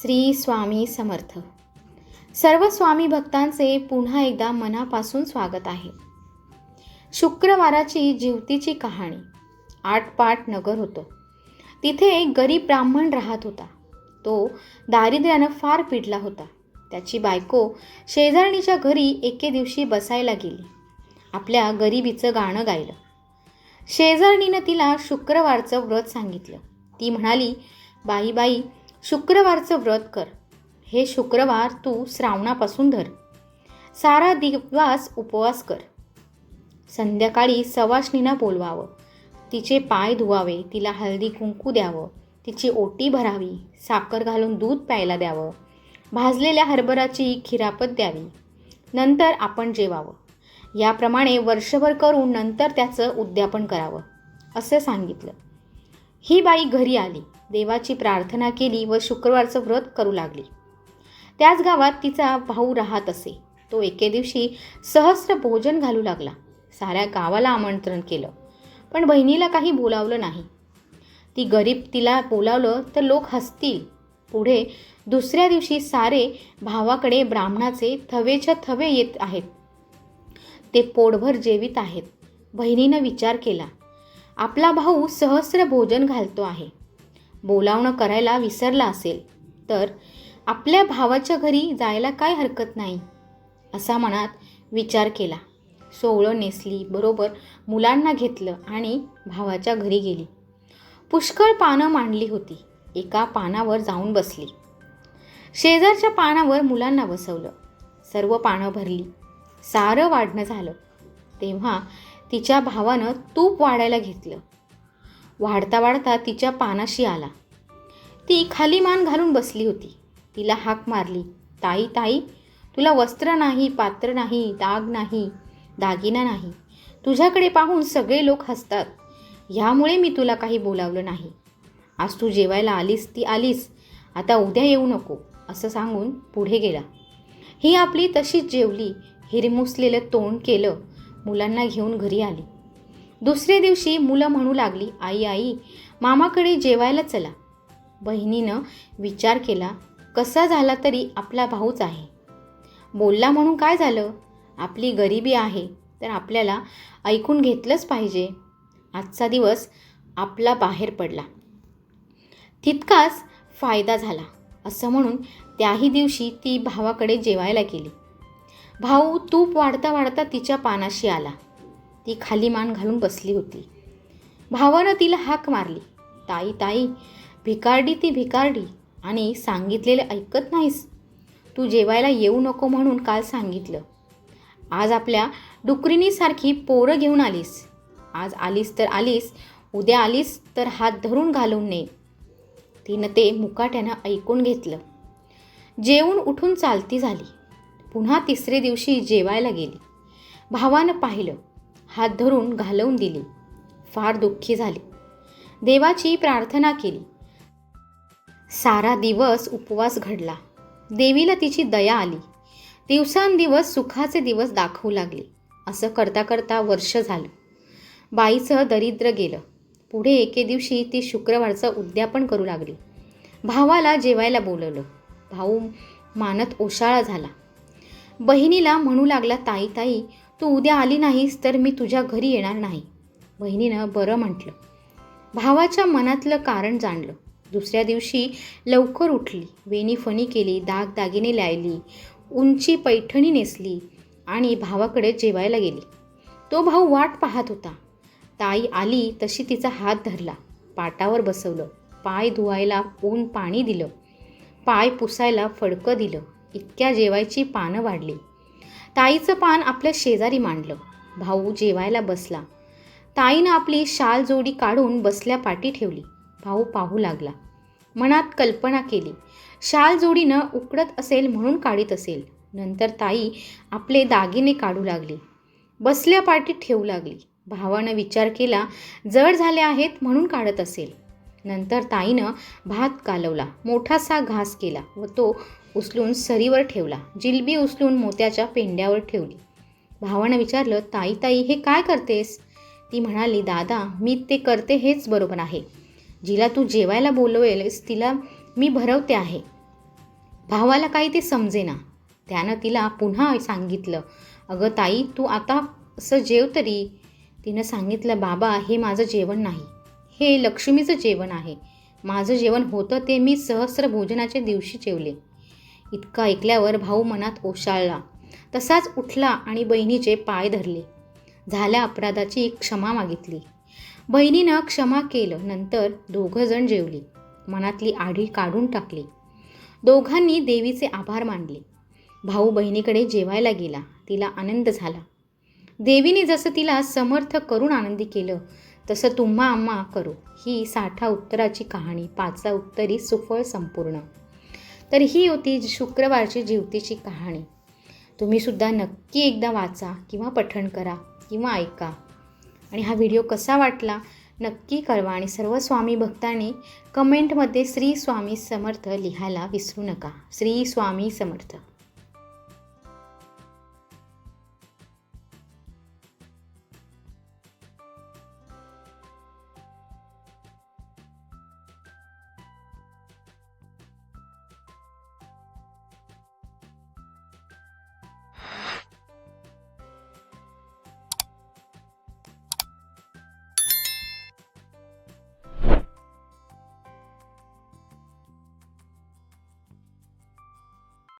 श्री स्वामी समर्थ. सर्व स्वामी भक्तांचे पुन्हा एकदा मनापासून स्वागत आहे. शुक्रवाराची जीवतीची कहाणी आठपाठ नगर होतं. तिथे एक गरीब ब्राह्मण राहत होता. तो दारिद्र्यानं फार पिडला होता. त्याची बायको शेजारणीच्या घरी एके दिवशी बसायला गेली. आपल्या गरिबीचं गाणं गायलं. शेजारणीनं तिला शुक्रवारचं व्रत सांगितलं. ती म्हणाली बाई बाई शुक्रवारचं व्रत कर. हे शुक्रवार तू श्रावणापासून धर. सारा दिवस उपवास कर. संध्याकाळी सवाष्णीना बोलवावं. तिचे पाय धुवावे तिला हळदी कुंकू द्यावं तिची ओटी भरावी साखर घालून दूध प्यायला द्यावं भाजलेल्या हरभराची खिरापत द्यावी. नंतर आपण जेवावं. याप्रमाणे वर्षभर करून नंतर त्याचं उद्यापन करावं असं सांगितलं. ही बाई घरी आली. देवाची प्रार्थना केली व शुक्रवारचं व्रत करू लागली. त्याच गावात तिचा भाऊ राहत असे. तो एके दिवशी सहस्र भोजन घालू लागला. साऱ्या गावाला आमंत्रण केलं. पण बहिणीला काही बोलावलं नाही. ती गरीब तिला बोलावलं तर लोक हसतील. पुढे दुसऱ्या दिवशी सारे भावाकडे ब्राह्मणाचे थवेच्या थवे येत आहेत. ते पोटभर जेवित आहेत. बहिणीनं विचार केला. आपला भाऊ सहस्र भोजन घालतो आहे. बोलावणं करायला विसरला असेल तर आपल्या भावाच्या घरी जायला काय हरकत नाही असा मनात विचार केला. सोवळं नेसली बरोबर मुलांना घेतलं आणि भावाच्या घरी गेली. पुष्कळ पानं मांडली होती एका पानावर जाऊन बसली. शेजारच्या पानावर मुलांना बसवलं. सर्व पानं भरली. सारं वाढणं झालं. तेव्हा तिच्या भावानं तूप वाढायला घेतलं. वाढता वाढता तिच्या पानाशी आला. ती खाली मान घालून बसली होती. तिला हाक मारली. ताई ताई तुला वस्त्र नाही पात्र नाही दाग नाही दागिना नाही. तुझ्याकडे पाहून सगळे लोक हसतात. ह्यामुळे मी तुला काही बोलावलं नाही. आज तू जेवायला आलीस ती आलीस. आता उद्या येऊ नको असं सांगून पुढे गेला. ही आपली तशीच जेवली. हिरमुसलेलं तोंड केलं. मुलांना घेऊन घरी आली. दुसऱ्या दिवशी मुलं म्हणू लागली आई आई मामाकडे जेवायला चला. बहिणीनं विचार केला कसा झाला तरी आपला भाऊच आहे. बोलला म्हणून काय झालं? आपली गरिबी आहे तर आपल्याला ऐकून घेतलंच पाहिजे. आजचा दिवस आपला बाहेर पडला. तितकाच फायदा झाला असं म्हणून त्याही दिवशी ती भावाकडे जेवायला गेली. भाऊ तूप वाढता वाढता तिच्या पानाशी आला. ती खाली मान घालून बसली होती. भावानं तिला हाक मारली. ताई ताई भिकारडी ती भिकारडी आणि सांगितलेले ऐकत नाहीस. तू जेवायला येऊ नको म्हणून काल सांगितलं. आज आपल्या डुकरीनीसारखी पोरं घेऊन आलीस. आज आलीस तर आलीस उद्या आलीस तर हात धरून घालून ने. तिनं ते मुकाट्यानं ऐकून घेतलं. जेवून उठून चालती झाली. पुन्हा तिसरे दिवशी जेवायला गेली. भावानं पाहिलं हात धरून घालवून दिली. फार दुःखी झाली. देवाची प्रार्थना केली. सारा दिवस उपवास घडला. देवीला तिची दया आली. दिवसांदिवस सुखाचे दिवस दाखवू लागले. असं करता करता वर्ष झालं. बाईचं दरिद्र गेलं. पुढे एके दिवशी ती शुक्रवारचं उद्यापन करू लागली. भावाला जेवायला बोलवलं. भाऊ मानत ओशाळा झाला. बहिणीला म्हणू लागला ताई ताई तू उद्या आली नाहीस तर मी तुझ्या घरी येणार नाही. बहिणीनं बरं म्हटलं. भावाच्या मनातलं कारण जाणलं. दुसऱ्या दिवशी लवकर उठली. वेणीफणी केली दागदागिने लायली उंची पैठणी नेसली आणि भावाकडे जेवायला गेली. तो भाऊ वाट पाहत होता. ताई आली तशी तिचा हात धरला. पाटावर बसवलं. पाय धुवायला ऊन पाणी दिलं. पाय पुसायला फडकं दिलं. इतक्या जेवायची पानं वाढली. ताईचं पान आपल्या शेजारी मांडलं. भाऊ जेवायला बसला. ताईनं आपली शाल जोडी काढून बसल्या पाठी ठेवली. भाऊ पाहू लागला. मनात कल्पना केली. शाल जोडीनं उकडत असेल म्हणून काढीत असेल. नंतर ताई आपले दागिने काढू लागली. बसल्या पाठीत ठेवू लागली. भावानं विचार केला जड झाले आहेत म्हणून काढत असेल. नंतर ताईनं भात कालवला मोठासा घास केला व तो उचलून सरीवर ठेवला. जिलबी उचलून मोत्याच्या पेंड्यावर ठेवली. भावानं विचारलं ताई ताई हे काय करतेस? ती म्हणाली दादा मी ते करते हेच बरोबर आहे. जिला तू जेवायला बोलवेलस तिला मी भरवते आहे. भावाला काही ते समजेना. त्यानं तिला पुन्हा सांगितलं अगं ताई तू आता असं जेव तरी. तिनं सांगितलं बाबा हे माझं जेवण नाही. हे लक्ष्मीचं जेवण आहे. माझं जेवण होतं ते मी सहस्र भोजनाच्या दिवशी जेवले. इतकं ऐकल्यावर भाऊ मनात ओशाळला. तसाच उठला आणि बहिणीचे पाय धरले. झाल्या अपराधाची क्षमा मागितली. बहिणीनं क्षमा केलं नंतर दोघंजण जेवली. मनातली आढी काढून टाकली. दोघांनी देवीचे आभार मानले. भाऊ बहिणीकडे जेवायला गेला. तिला आनंद झाला. देवीने जसं तिला समर्थ करून आनंदी केलं तसं तुम्हा आम्हा करू. ही साठा उत्तराची कहाणी पाचा उत्तरी सुफळ संपूर्ण. तर ही होती शुक्रवारची जीवतीची कहाणी. तुम्हीसुद्धा नक्की एकदा वाचा किंवा पठण करा किंवा ऐका. आणि हा व्हिडिओ कसा वाटला नक्की कळवा आणि सर्व स्वामी भक्तांनी कमेंटमध्ये श्री स्वामी समर्थ लिहायला विसरू नका. श्री स्वामी समर्थ.